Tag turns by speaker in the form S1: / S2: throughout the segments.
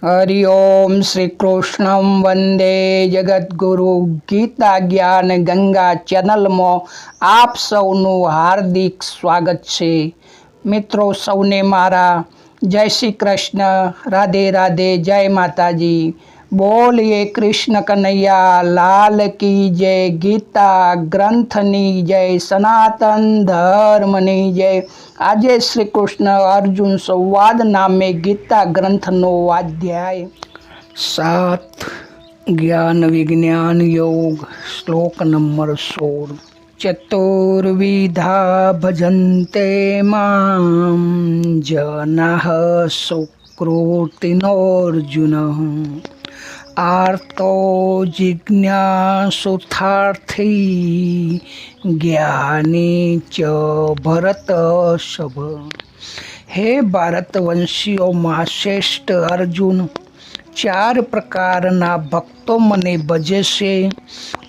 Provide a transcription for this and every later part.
S1: હરિ ઓમ શ્રી કૃષ્ણમ વંદે જગદગુરુ ગીતા જ્ઞાન ગંગા ચેનલમાં આપ સૌનું હાર્દિક સ્વાગત છે મિત્રો સૌને મારા જય શ્રી કૃષ્ણ રાધે રાધે જય માતાજી બોલીએ કૃષ્ણ કનૈયા, લાલ કી જય ગીતા, ગ્રંથની જય સનાતન ધર્મની જય. આજે શ્રી કૃષ્ણ અર્જુન સંવાદ નામે ગીતા ગ્રંથનો અધ્યાય સાત. જ્ઞાન વિજ્ઞાન યોગ, શ્લોક નંબર સોળ. ચતુર્વિધા ભજન્તે મામ, જનાઃ સુકૃતિનોર્જુન. આર્તો જિજ્ઞાસુથાર્થી જ્ઞાની ચ ભરત હે ભારતવંશીઓમાં શ્રેષ્ઠ અર્જુન, ચાર પ્રકારના ભક્તો મને ભજે છે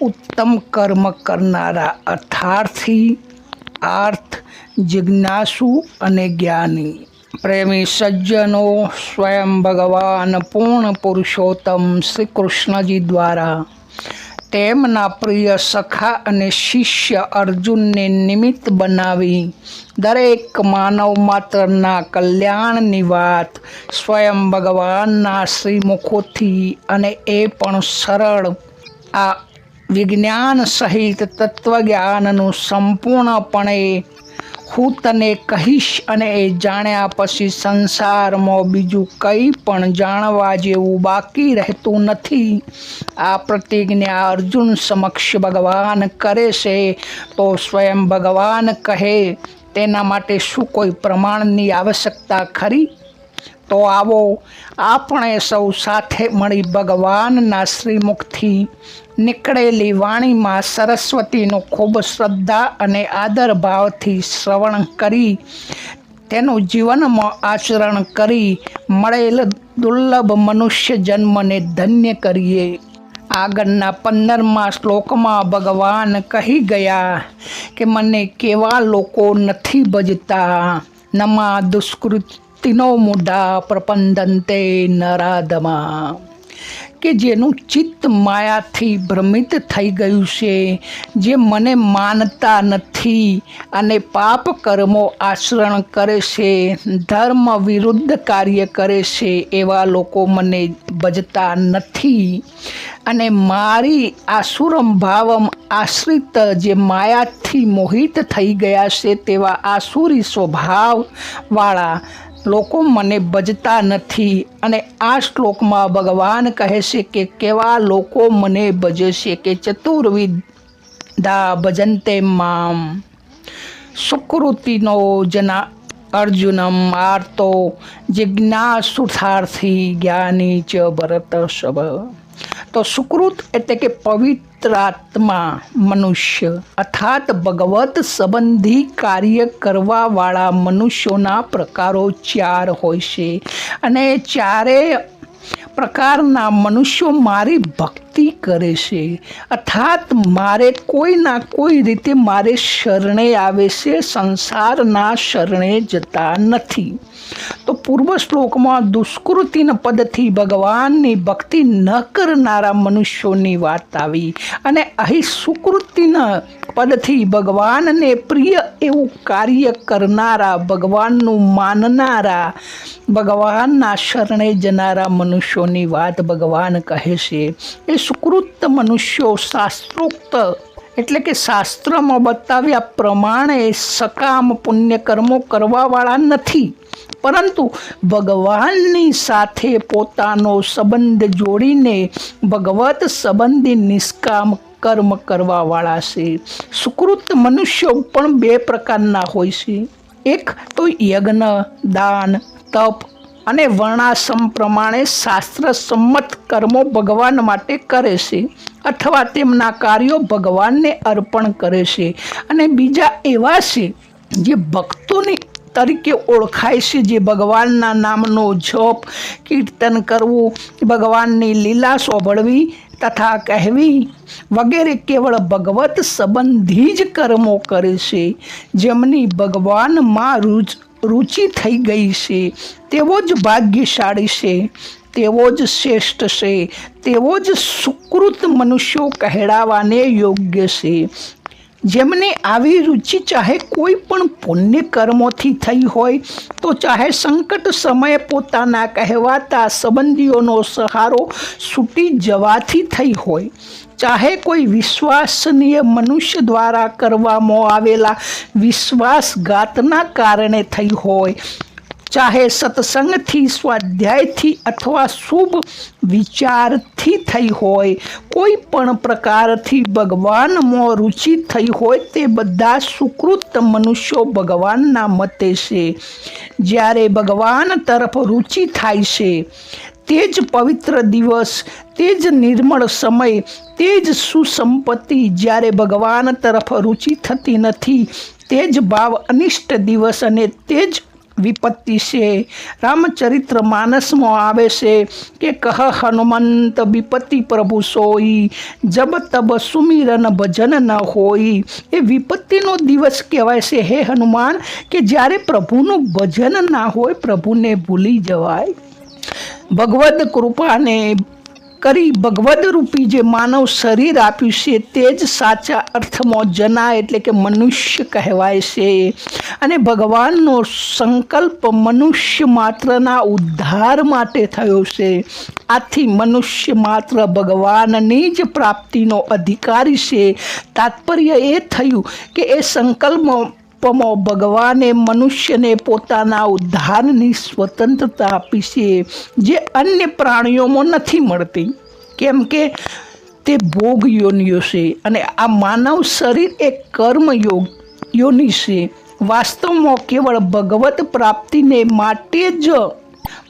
S1: ઉત્તમ કર્મ કરનારા અર્થાર્થી આર્થ જિજ્ઞાસુ અને જ્ઞાની. પ્રેમી સજ્જનો સ્વયં ભગવાન પૂર્ણ પુરુષોત્તમ શ્રી કૃષ્ણજી દ્વારા તેમના પ્રિય સખા અને શિષ્ય અર્જુનને નિમિત્ત બનાવી દરેક માનવ માત્રના કલ્યાણની વાત સ્વયં ભગવાનના શ્રીમુખોથી અને એ પણ સરળ. આ વિજ્ઞાન સહિત તત્વજ્ઞાનનું સંપૂર્ણપણે હું તને કહીશ અને એ જાણ્યા પછી સંસારમાં બીજું કંઈ પણ જાણવા જેવું બાકી રહેતું નથી. આ પ્રતિજ્ઞા અર્જુન સમક્ષ ભગવાન કરે છે તો સ્વયં ભગવાન કહે, તેના માટે શું કોઈ પ્રમાણની આવશ્યકતા ખરી? તો આવો, આપણે સૌ સાથે મળી ભગવાનના શ્રીમુખથી નીકળેલી વાણીમાં સરસ્વતીનું ખૂબ શ્રદ્ધા અને આદર ભાવથી શ્રવણ કરી, તેનું જીવનમાં આચરણ કરી, મળેલ દુર્લભ મનુષ્ય જન્મને ધન્ય કરીએ. આગળના પંદરમા શ્લોકમાં ભગવાન કહી ગયા કે, મને કેવા લોકો નથી ભજતા નમા દુષ્કૃતિનો મુઢા પ્રપંદંતે નરાધમા કે જેનું ચિત્ત માયાથી ભ્રમિત થઈ ગયું છે, જે મને માનતા નથી અને પાપ કર્મો આચરણ કરે છે, ધર્મ વિરુદ્ધ કાર્ય કરે છે એવા લોકો મને ભજતા નથી. અને મારી આસુરમ ભાવમ આશ્રિત જે માયાથી મોહિત થઈ ગયા છે તેવા આસુરી સ્વભાવવાળા લોકો મને ભજતા નથી અને આ શ્લોકમાં ભગવાન કહે છે કે કેવા લોકો મને ભજે છે કે ચતુર્વિધા ભજનતે મામ. સુકૃતિનો જના અર્જુનમ આર્તો જિજ્ઞાસુથાર્થી જ્ઞાની ચ ભરત શબ તો સુકૃત એટલે કે પવિત્રાત્મા મનુષ્ય. અર્થાત ભગવત સંબંધી કાર્ય કરવાવાળા મનુષ્યોના પ્રકારો ચાર હોય છે. અને ચારે પ્રકારના મનુષ્યો મારી ભક્તિ કરે છે. અર્થાત મારે કોઈના કોઈ રીતે મારે શરણે આવે છે. સંસારના શરણે જતા નથી. તો પૂર્વ શ્લોકમાં દુષ્કૃતિના પદથી ભગવાનની ભક્તિ ન કરનારા મનુષ્યોની વાત આવી. અને અહીં સુકૃતિના પદથી ભગવાનને પ્રિય એવું કાર્ય કરનારા, ભગવાનનું માનનારા, ભગવાનના શરણે જનારા મનુષ્યોની વાત ભગવાન કહે છે. એ સુકૃત મનુષ્યો શાસ્ત્રોક્ત, એટલે કે શાસ્ત્રમાં બતાવ્યા પ્રમાણે સકામ પુણ્યકર્મો કરવાવાળા નથી. પરંતુ ભગવાનની સાથે પોતાનો સંબંધ જોડીને ભગવત સંબંધી નિષ્કામ કર્મ કરવાવાળા છે. સુકૃત મનુષ્યો પણ બે પ્રકારના હોય છે. એક તો યજ્ઞ, દાન, તપ અને વર્ણાશ્રમ પ્રમાણે શાસ્ત્ર સંમત કર્મો ભગવાન માટે કરે છે અથવા તેમના કાર્યો ભગવાનને અર્પણ કરે છે. અને બીજા એવા છે જે ભક્તોની તરીકે ઓળખાય છે જે ભગવાનના નામનો જપ, કીર્તન કરવું, ભગવાનની લીલા સોંભળવી તથા કહેવી વગેરે કેવળ ભગવત સંબંધી જ કર્મો કરે છે. જેમની ભગવાનમાં રુચ, રુચિ થઈ ગઈ છે તેવો જ ભાગ્યશાળી છે તેવો જ શ્રેષ્ઠ છે તેવો જ સુકૃત મનુષ્યો કહેડાવાને યોગ્ય છે. જેમને આવી રુચિ ચાહે કોઈ પણ પુણ્ય કર્મોથી થઈ હોય, તો ચાહે સંકટ સમયે પોતાના કહેવાતા સંબંધીઓનો સહારો છૂટી જવાથી થઈ હોય, ચાહે કોઈ વિશ્વાસનીય મનુષ્ય દ્વારા કરવામાં આવેલા વિશ્વાસઘાતના કારણે થઈ હોય ચાહે સત્સંગથી સ્વાધ્યાયથી અથવા શુભ વિચારથી થઈ હોય કોઈ પણ પ્રકારથી ભગવાનમાં રુચિ થઈ હોય તે બધા સુકૃત મનુષ્યો ભગવાનના મતે છે. જ્યારે ભગવાન તરફ રુચિ થાય છે, તે જ પવિત્ર દિવસ, તે જ નિર્મળ સમય, તે જ સુસંપત્તિ જ્યારે ભગવાન તરફ રુચિ થતી નથી, તે જ ભાવ અનિષ્ટ દિવસ અને તે જ વિપત્તિ છે. રામચરિત્ર માનસમાં આવે છે કે કહ હનુમંત વિપત્તિ પ્રભુ સોઈ, જબ તબ સુમિરન ભજન ન હોઈ એ વિપત્તિનો દિવસ કહેવાય છે. હે હનુમાન, કે જ્યારે પ્રભુનું ભજન ના હોય, પ્રભુને ભૂલી જવાય. ભગવદ કૃપાને કરી ભગવદ રૂપી જે માનવ શરીર આપ્યું છે, તે જ સાચા અર્થમાં જના એટલે કે મનુષ્ય કહેવાય છે. અને ભગવાનનો સંકલ્પ મનુષ્ય માત્રના ઉદ્ધાર માટે થયો છે. આથી મનુષ્ય માત્ર ભગવાનની જ પ્રાપ્તિનો અધિકારી છે. તાત્પર્ય એ થયું કે એ સંકલ્પ પમો ભગવાને મનુષ્યને પોતાના ઉદ્ધારની સ્વતંત્રતા આપી છે, જે અન્ય પ્રાણીઓમાં નથી મળતી. કેમ કે તે ભોગ યોનિઓ છે અને આ માનવ શરીર એ કર્મ યોગ, યોનિ છે. વાસ્તવમાં કેવળ ભગવત પ્રાપ્તિને માટે જ,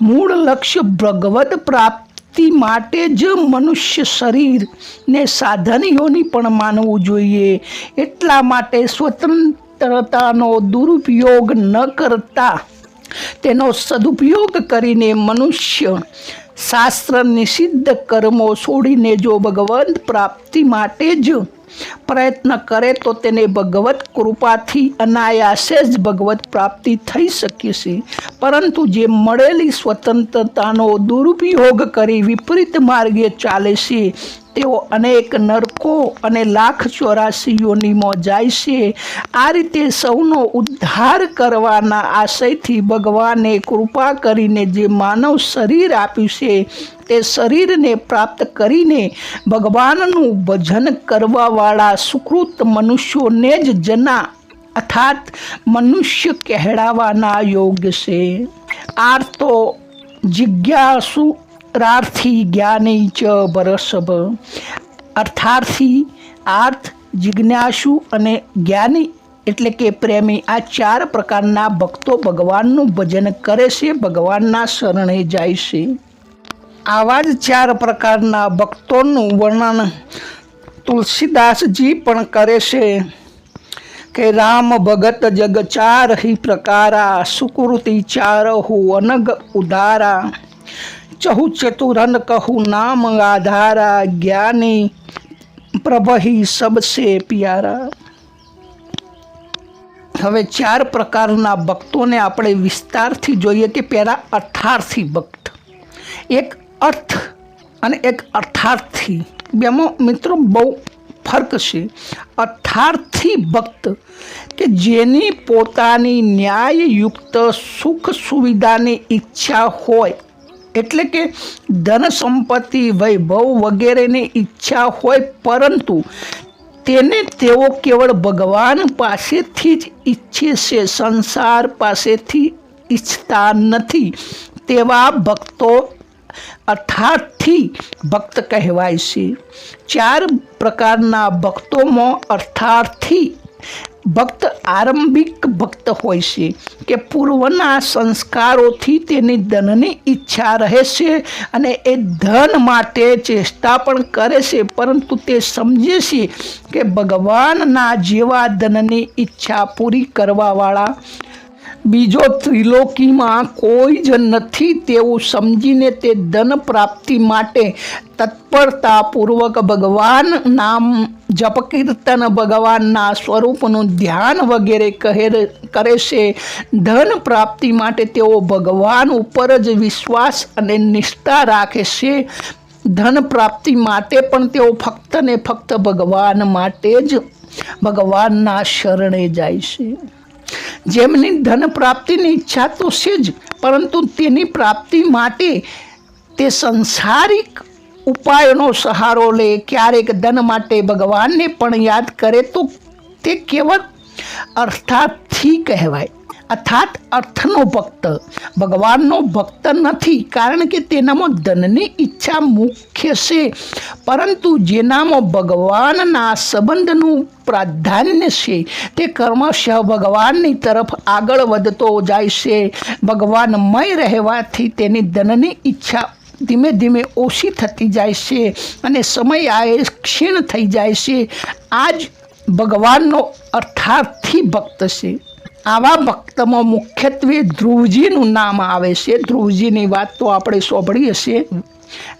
S1: મૂળ લક્ષ્ય ભગવત પ્રાપ્તિ માટે જ મનુષ્ય શરીરને સાધન યોની પણ માનવું જોઈએ. એટલા માટે સ્વતંત્ર પવિત્રતાનો દુરુપયોગ ન કરતા, તેનો સદુપયોગ કરીને મનુષ્ય શાસ્ત્ર નિષિદ્ધ કર્મો છોડીને જો ભગવંત પ્રાપ્તિ માટે જ પ્રયત્ન કરે, તો તેને ભગવત કૃપાથી અનાયાસે જ ભગવત પ્રાપ્તિ થઈ શકે છે. પરંતુ જે મળેલી સ્વતંત્રતાનો દુરુપયોગ કરી વિપરીત માર્ગે ચાલે છે તેઓ અનેક નરકો અને લાખ ચોરાસીઓનીમાં જાય છે. આ રીતે સૌનો ઉદ્ધાર કરવાના આશયથી ભગવાને કૃપા કરીને જે માનવ શરીર આપ્યું છે, તે શરીરને પ્રાપ્ત કરીને ભગવાનનું ભજન કરવાવાળા સુકૃત મનુષ્યોને જ જના, અર્થાત મનુષ્ય કહેડાવાના યોગ્ય છે. આર તો જિજ્ઞાસુ રાર્થી જ્ઞાની ચ બરસભ અર્થાર્થી આર્થ જિજ્ઞાસુ અને જ્ઞાની એટલે કે પ્રેમી આ ચાર પ્રકારના ભક્તો ભગવાનનું ભજન કરે છે, ભગવાનના શરણે જાય છે. આવા જ ચાર પ્રકારના ભક્તોનું વર્ણન તુલસીદાસજી પણ કરે છે કે રામ ભગત જગ ચાર હિ પ્રકારા, સુકૃતિ ચાર હુ અનગ ઉદારા. ચહુ ચતુરન કહું નામ આધારા જ્ઞાની પ્રભહી સબસે પ્યારા હવે ચાર પ્રકારના ભક્તોને આપણે વિસ્તારથી જોઈએ કે પહેલાં અર્થાર્થી ભક્ત. એક અર્થ અને એક અર્થાર્થી બેમાં મિત્રો બહુ ફર્ક છે. અર્થાર્થી ભક્ત કે જેની પોતાની ન્યાયયુક્ત સુખ સુવિધાની ઈચ્છા હોય એટલે કે ધન સંપત્તિ, વૈભવ વગેરેની ઈચ્છા હોય પરંતુ તેને તેઓ કેવળ ભગવાન પાસેથી જ ઈચ્છે છે, સંસાર પાસેથી ઈચ્છતા નથી. તેવા ભક્તો અર્થાર્થી ભક્ત કહેવાય છે. ચાર પ્રકારના ભક્તોમાં અર્થાર્થી ભક્ત આરંભિક ભક્ત હોય છે કે પૂર્વના સંસ્કારોથી તેની ધનની ઈચ્છા રહે છે અને એ ધન માટે ચેષ્ટા પણ કરે છે, પરંતુ તે સમજે છે કે ભગવાનના જેવા ધનની ઈચ્છા પૂરી કરવાવાળા બીજો ત્રિલોકીમાં કોઈ જ નથી તેવું સમજીને તે ધન પ્રાપ્તિ માટે તત્પરતાપૂર્વક ભગવાન નામ જપ કીર્તન ભગવાનના સ્વરૂપનું ધ્યાન વગેરે કહે કરે છે. ધન પ્રાપ્તિ માટે તેઓ ભગવાન ઉપર જ વિશ્વાસ અને નિષ્ઠા રાખે છે. ધન પ્રાપ્તિ માટે પણ તેઓ ફક્ત ને ફક્ત ભગવાન માટે જ ભગવાનના શરણે જાય છે. જેમની ધન પ્રાપ્તિની ઈચ્છા તો છે જ, પરંતુ તેની પ્રાપ્તિ માટે તે સંસારિક ઉપાયનો સહારો લે. ક્યારેક ધન માટે ભગવાનને પણ યાદ કરે તો તે કેવળ અર્થાર્થી કહેવાય. અર્થાત અર્થનો ભક્ત. ભગવાનનો ભક્ત નથી, કારણ કે તેનામાં ધનની ઈચ્છા મુખ્ય છે. પરંતુ જેનામાં ભગવાનના સંબંધનું પ્રાધાન્ય છે, તે કર્મશઃ ભગવાનની તરફ આગળ વધતો જાય છે. ભગવાનમય રહેવાથી તેની ધનની ઈચ્છા ધીમે ધીમે ઓછી થતી જાય છે અને સમય આ ક્ષીણ થઈ જાય છે. આ જ ભગવાનનો અર્થાર્થી ભક્ત છે. આવા ભક્તમાં મુખ્યત્વે ધ્રુવજીનું નામ આવે છે. ધ્રુવજીની વાત તો આપણે સાંભળી હશે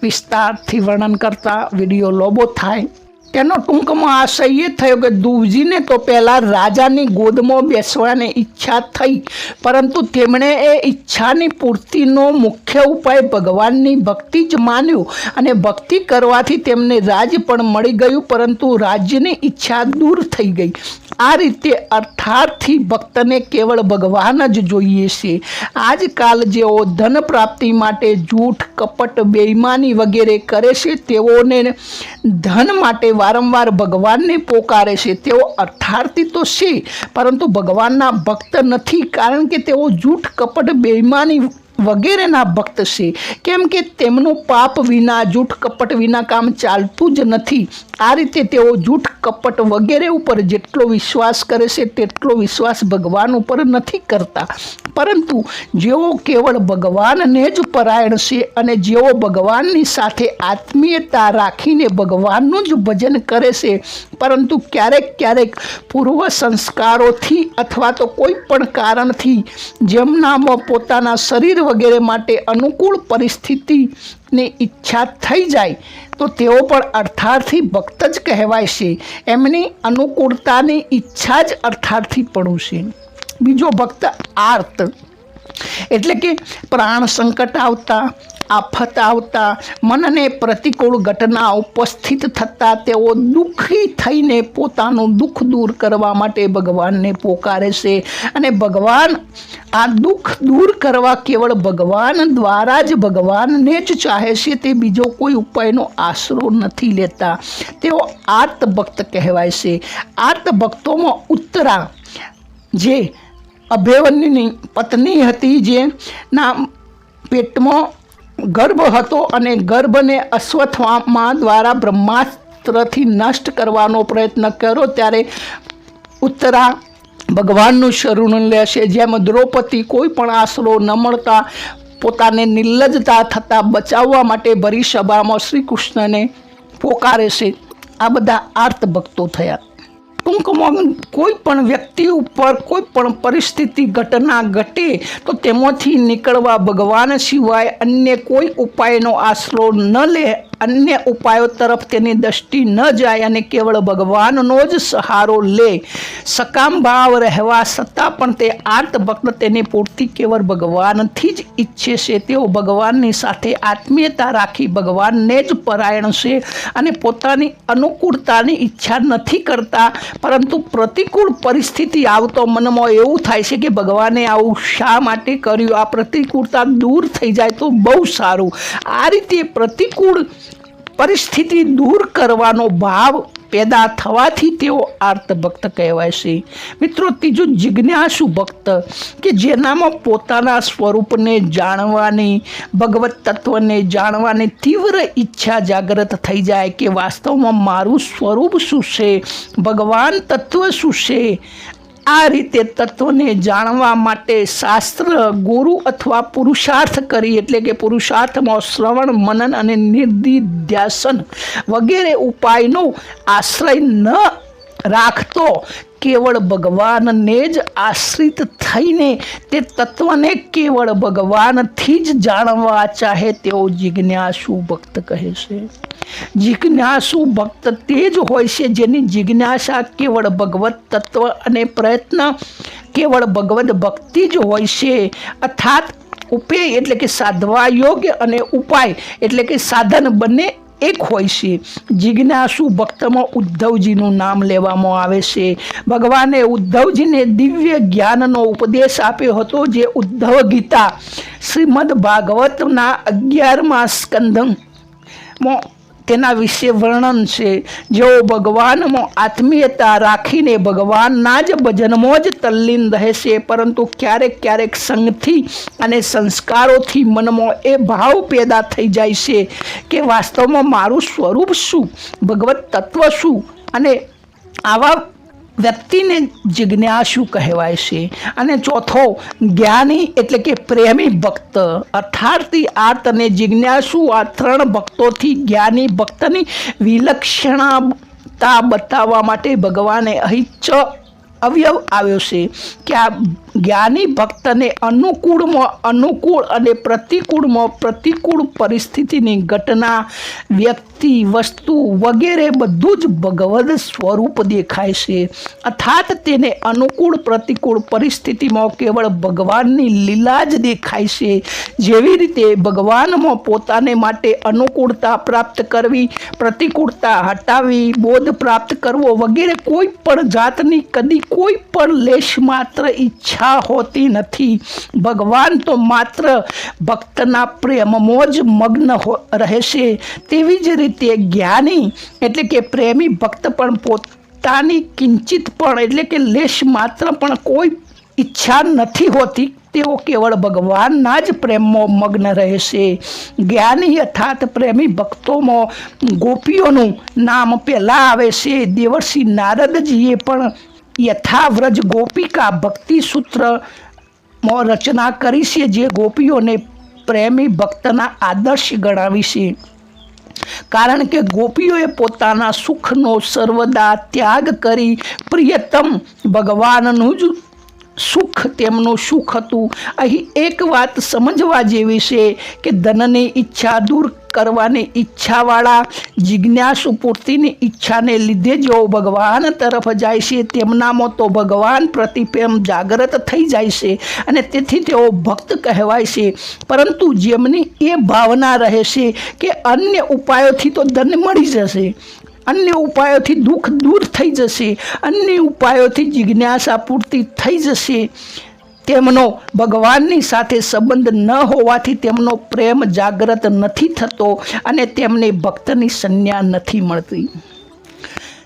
S1: વિસ્તારથી વર્ણન કરતા વીડિયો લોબો થાય. તેનો ટૂંકમાં આશય એ થયો કે દુવજીને તો પહેલાં રાજાની ગોદમાં બેસવાની ઈચ્છા થઈ, પરંતુ તેમણે એ ઈચ્છાની પૂર્તિનો મુખ્ય ઉપાય ભગવાનની ભક્તિ જ માન્યો અને ભક્તિ કરવાથી તેમને રાજ પણ મળી ગયું, પરંતુ રાજ્યની ઈચ્છા દૂર થઈ ગઈ. આ રીતે અર્થાર્થી ભક્તને કેવળ ભગવાન જ જોઈએ છે. આજકાલ જેઓ ધન પ્રાપ્તિ માટે જૂઠ, કપટ, બેઈમાની વગેરે કરે છે, તેઓને ધન માટે વારંવાર ભગવાનને પોકારે છે. તેઓ અર્થાર્થી તો છે, પરંતુ ભગવાનના ભક્ત નથી, કારણ કે તેઓ જૂઠ કપટ બેઈમાની વગેરેના ભક્ત છે. કેમ કે તેમનું પાપ વિના, જૂઠ કપટ વિના કામ ચાલતું જ નથી. આ રીતે તેઓ જૂઠ કપટ વગેરે ઉપર જેટલો વિશ્વાસ કરે છે, તેટલો વિશ્વાસ ભગવાન ઉપર નથી કરતા. પરંતુ જેઓ કેવળ ભગવાનને જ પરાયણ છે અને જેઓ ભગવાનની સાથે આત્મીયતા રાખીને ભગવાનનું જ ભજન કરે છે, પરંતુ ક્યારેક ક્યારેક પૂર્વ સંસ્કારોથી અથવા તો કોઈ પણ કારણથી જેમનામાં પોતાના શરીર વગેરે માટે અનુકૂળ પરિસ્થિતિની ઈચ્છા થઈ જાય, તો તેઓ પણ અર્થાર્થી ભક્ત જ કહેવાય છે. એમની અનુકૂળતાની ઈચ્છા જ અર્થાર્થી પણ છે. બીજો ભક્ત આર્ત. એટલે કે પ્રાણ સંકટ આવતા આફત આવતા મનને પ્રતિકૂળ ઘટના ઉપસ્થિત થતાં તેઓ દુઃખી થઈને પોતાનું દુઃખ દૂર કરવા માટે ભગવાનને પોકારે છે. અને ભગવાન આ દુઃખ દૂર કરવા કેવળ ભગવાન દ્વારા જ ભગવાનને જ ચાહે છે તે બીજો કોઈ ઉપાયનો આશરો નથી લેતા. તેઓ આર્ત ભક્ત કહેવાય છે. આર્તભક્તોમાં ઉત્તરા જે અભેવન્યની પત્ની હતી જે ના પેટમાં ગર્ભ હતો અને ગર્ભને અશ્વત્થામા દ્વારા બ્રહ્માસ્ત્રથી નષ્ટ કરવાનો પ્રયત્ન કર્યો, ત્યારે ઉત્તરા ભગવાનનું શરણ લેશે. જેમ દ્રૌપદી કોઈ પણ આશરો ન મળતા પોતાને નિર્લજતા થતાં બચાવવા માટે ભરી સભામાં શ્રી કૃષ્ણને પોકારે છે. આ બધા આર્ત ભક્તો થયા. ટૂંકમાં કોઈ પણ વ્યક્તિ ઉપર કોઈ પણ પરિસ્થિતિ, ઘટના ઘટે તો તેમાંથી નીકળવા ભગવાન સિવાય અન્ય કોઈ ઉપાયનો આશરો ન લે અન્ય ઉપાયો તરફ તેની દ્રષ્ટિ ન જાય અને કેવળ ભગવાનનો જ સહારો લે. સકામ ભાવ રહેવા છતાં પણ તે આર્તભક્ત તેની પૂર્તિ કેવળ ભગવાનથી જ ઈચ્છે છે. તેઓ ભગવાનની સાથે આત્મીયતા રાખી ભગવાનને જ પરાયણ છે અને પોતાની અનુકૂળતાની ઈચ્છા નથી કરતા. પરંતુ પ્રતિકૂળ પરિસ્થિતિ આવતો મનમાં એવું થાય છે કે ભગવાને આવું શા માટે કર્યું? આ પ્રતિકૂળતા દૂર થઈ જાય તો બહુ સારું. આ રીતે પ્રતિકૂળ પરિસ્થિતિ દૂર કરવાનો ભાવ પેદા થવાથી તેઓ આર્ત ભક્ત કહેવાય છે. મિત્રો, ત્રીજું જિજ્ઞાસુ ભક્ત કે જેનામાં પોતાના સ્વરૂપને જાણવાની, ભગવત તત્વને જાણવાની તીવ્ર ઈચ્છા જાગૃત થઈ જાય કે વાસ્તવમાં મારું સ્વરૂપ શું છે? ભગવાન તત્વ શું છે? આ રીતે તત્વને જાણવા માટે શાસ્ત્ર, ગુરુ અથવા પુરુષાર્થ કરી, એટલે કે પુરુષાર્થમાં શ્રવણ, મનન અને નિર્દિધ્યાસન વગેરે ઉપાયનો આશ્રય ન રાખતો, કેવળ ભગવાનને જ આશ્રિત થઈને તે તત્વને કેવળ ભગવાનથી જ જાણવા ચાહે તેઓ જિજ્ઞાસુ ભક્ત કહે છે. જિજ્ઞાસુ ભક્ત તે જ હોય છે, જેની જિજ્ઞાસા કેવળ ભગવત તત્વ અને પ્રયત્ન કેવળ ભગવત ભક્તિ જ હોય છે. અર્થાત ઉપેય એટલે કે સાધવા યોગ્ય અને ઉપાય એટલે કે સાધન બંને એક હોય છે. જિજ્ઞાસુ ભક્તમાં ઉદ્ધવજીનું નામ લેવામાં આવે છે. ભગવાને ઉદ્ધવજીને દિવ્ય જ્ઞાનનો ઉપદેશ આપ્યો હતો, જે ઉદ્ધવ ગીતા શ્રીમદ ભાગવતના અગિયારમાં સ્કંદમાં તેના વિશે વર્ણન છે. જેઓ ભગવાનમાં આત્મીયતા રાખીને ભગવાનના જ ભજનમાં જ તલ્લીન રહે છે પરંતુ ક્યારેક ક્યારેક સંગથી અને સંસ્કારોથી મનમાં એ ભાવ પેદા થઈ જાય છે કે વાસ્તવમાં મારું સ્વરૂપ શું, ભગવત તત્વ શું અને આવા વ્યક્તિને જિજ્ઞાસુ કહેવાય છે. અને ચોથો, જ્ઞાની એટલે કે પ્રેમી ભક્ત. અર્થાર્થી આર્ત અને જિજ્ઞાસુ આ ત્રણ ભક્તોથી જ્ઞાની ભક્તની વિલક્ષણતા બતાવવા માટે ભગવાને અહીં ચ અવયવ આવ્યો છે કે આ જ્ઞાની ભક્તને અનુકૂળમાં અનુકૂળ અને પ્રતિકૂળમાં પ્રતિકૂળ પરિસ્થિતિની ઘટના, વ્યક્તિ, વસ્તુ વગેરે બધું જ ભગવદ સ્વરૂપ દેખાય છે. અર્થાત તેને અનુકૂળ પ્રતિકૂળ પરિસ્થિતિમાં કેવળ ભગવાનની લીલા જ દેખાય છે. જેવી રીતે ભગવાનમાં પોતાને માટે અનુકૂળતા પ્રાપ્ત કરવી, પ્રતિકૂળતા હટાવી બોધ પ્રાપ્ત કરવો વગેરે કોઈ પણ જાતની કદી કોઈ પણ લેશ માત્ર ઈચ્છા હોતી નથી. ભગવાન તો માત્ર ભક્તના પ્રેમમાં જ મગ્ન રહેશે. તેવી જ રીતે જ્ઞાની એટલે કે પ્રેમી ભક્ત પણ પોતાની કિંચિત પણ એટલે કે લેશ માત્ર પણ કોઈ ઈચ્છા નથી હોતી. તેઓ કેવળ ભગવાનના જ પ્રેમમાં મગ્ન રહેશે. જ્ઞાની અર્થાત પ્રેમી ભક્તોમાં ગોપીઓનું નામ પહેલાં આવે છે. દેવર્ષિ નારદજીએ પણ યથાવ્રજ ગોપિકા ભક્તિ સૂત્રમાં રચના કરી છે જે ગોપીઓને પ્રેમી ભક્તના આદર્શ ગણાવી છે. કારણ કે ગોપીઓએ પોતાના સુખનો સર્વદા ત્યાગ કરી પ્રિયતમ ભગવાનનું જ સુખ તેમનું સુખ હતું. અહીં એક વાત સમજવા જેવી છે કે ધનની ઈચ્છા દૂર કરવાની ઈચ્છાવાળા, જિજ્ઞાસુ પૂર્તિની ઈચ્છાને લીધે જેઓ ભગવાન તરફ જાય છે. તેમનામાં તો ભગવાન પ્રતિ પ્રેમ જાગૃત થઈ જાય છે અને તેથી તેઓ ભક્ત કહેવાય છે. પરંતુ જેમની એ ભાવના રહે છે કે અન્ય ઉપાયોથી તો ધન મળી જશે, અન્ય ઉપાયોથી દુઃખ દૂર થઈ જશે, અન્ય ઉપાયોથી જિજ્ઞાસા પૂર્તિ થઈ જશે. તેમનો ભગવાનની સાથે સંબંધ ન હોવાથી તેમનો પ્રેમ જાગ્રત નથી થતો અને તેમને ભક્તની સંજ્ઞા નથી મળતી.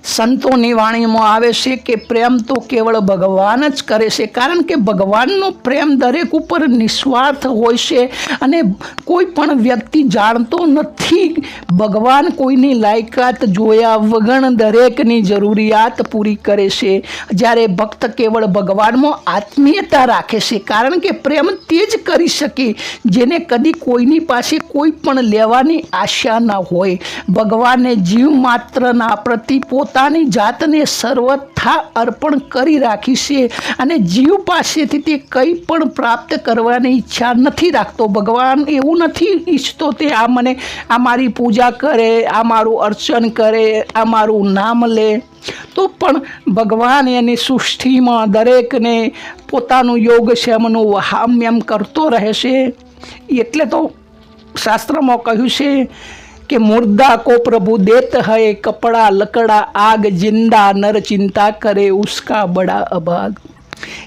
S1: સંતોની વાણીમાં આવે છે કે પ્રેમ તો કેવળ ભગવાન જ કરે છે. કારણ કે ભગવાનનો પ્રેમ દરેક ઉપર નિસ્વાર્થ હોય છે અને કોઈ પણ વ્યક્તિ જાણતો નથી. ભગવાન કોઈની લાયકાત જોયા વગર દરેકની જરૂરિયાત પૂરી કરે છે. જ્યારે ભક્ત કેવળ ભગવાનમાં આત્મીયતા રાખે છે, કારણ કે પ્રેમ તે જ કરી શકે જેને કદી કોઈની પાસે કોઈ પણ લેવાની આશા ન હોય. ભગવાને જીવ માત્રના પ્રતિ પોતાની જાતને સર્વથા અર્પણ કરી રાખી છે અને જીવ પાસેથી તે કંઈ પણ પ્રાપ્ત કરવાની ઈચ્છા નથી રાખતો. ભગવાન એવું નથી ઈચ્છતો તે આ મને, આ મારી પૂજા કરે, આ મારું અર્ચન કરે, આ મારું નામ લે. તો પણ ભગવાન એની સૃષ્ટિમાં દરેકને પોતાનું યોગ યોગક્ષેમનું વહામ્યમ કરતો રહેશે એટલે તો શાસ્ત્રમાં કહ્યું છે કે મુર્દા કો પ્રભુ દેત હૈ, કપડા લકડા આગ, જિંદા નર ચિંતા કરે, ઉસકા બડા અભાગ.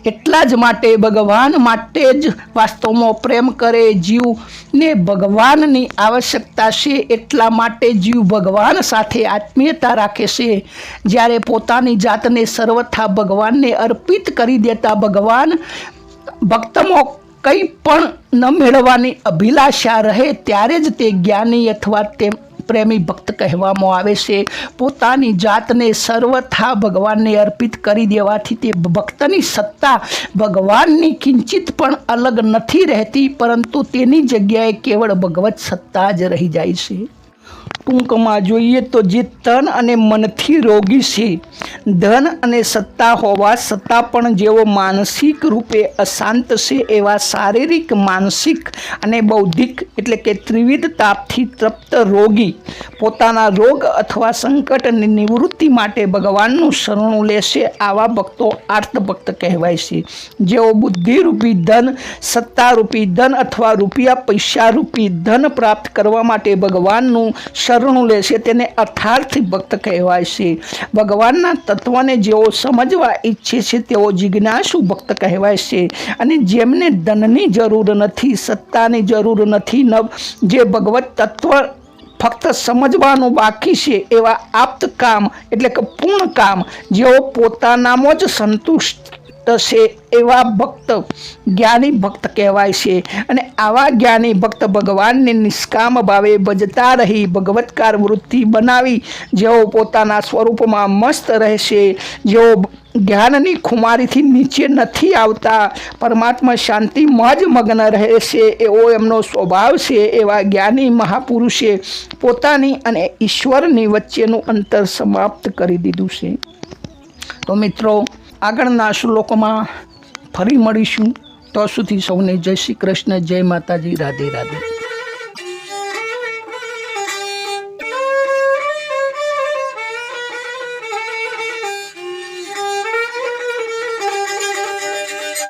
S1: એટલા જ માટે ભગવાન માટે જ વાસ્તવમાં પ્રેમ કરે જીવને ભગવાનની આવશ્યકતા છે, એટલા માટે જીવ ભગવાન સાથે આત્મીયતા રાખે છે. જ્યારે પોતાની જાતને સર્વથા ભગવાનને અર્પિત કરી દેતા ભગવાન ભક્તમાં કંઈ પણ ન મેળવવાની અભિલાષા રહે, ત્યારે જ તે જ્ઞાની અથવા તે પ્રેમી ભક્ત કહેવામાં આવે છે. પોતાની જાતને સર્વથા ભગવાનને અર્પિત કરી દેવાથી તે ભક્તની સત્તા ભગવાનની કિંચિત પણ અલગ નથી રહેતી, પરંતુ તેની જગ્યાએ કેવળ ભગવત સત્તા જ રહી જાય છે. ટૂંકમાં જોઈએ તો જે તન અને મનથી રોગી છે, ધન અને સત્તા હોવા સત્તા પણ જેઓ માનસિક રૂપે અશાંત છે એવા શારીરિક, માનસિક અને બૌદ્ધિક એટલે કે ત્રિવિધ તાપથી તૃપ્ત રોગી પોતાના રોગ અથવા સંકટની નિવૃત્તિ માટે ભગવાનનું શરણું લેશે આવા ભક્તો આર્તભક્ત કહેવાય છે. જેઓ બુદ્ધિરૂપી ધન, સત્તારૂપી ધન અથવા રૂપિયા પૈસા રૂપી ધન પ્રાપ્ત કરવા માટે ભગવાનનું શરણું લેશે તેને અર્થાર્થી ભક્ત કહેવાય છે. ભગવાનના તત્વને જેઓ સમજવા ઈચ્છે છે, તેઓ જિજ્ઞાસુ ભક્ત કહેવાય છે. અને જેમને ધનની જરૂર નથી, સત્તાની જરૂર નથી ન જે ભગવત તત્વ ફક્ત સમજવાનું બાકી છે, એવા આપ્ત કામ એટલે કે પૂર્ણ કામ, જેઓ પોતાનામાં જ સંતુષ્ટ છે એવા ભક્ત જ્ઞાની ભક્ત કહેવાય છે. અને આવા જ્ઞાની ભક્ત ભગવાનને નિષ્કામ ભાવે ભજતા રહી, ભગવત્કાર વૃત્તિ બનાવી, જેઓ પોતાના સ્વરૂપમાં મસ્ત રહેશે, જેઓ જ્ઞાનની ખુમારીથી નીચે નથી આવતા, પરમાત્મા શાંતિમાં જ મગ્ન રહેશે, એવો એમનો સ્વભાવ છે, એવા જ્ઞાની મહાપુરુષે પોતાની અને ઈશ્વરની વચ્ચેનું અંતર સમાપ્ત કરી દીધું છે. તો મિત્રો આગળના શ્લોકોમાં ફરી મળીશું. તો સુધી સૌને જય શ્રી કૃષ્ણ જય માતાજી રાધે રાધે.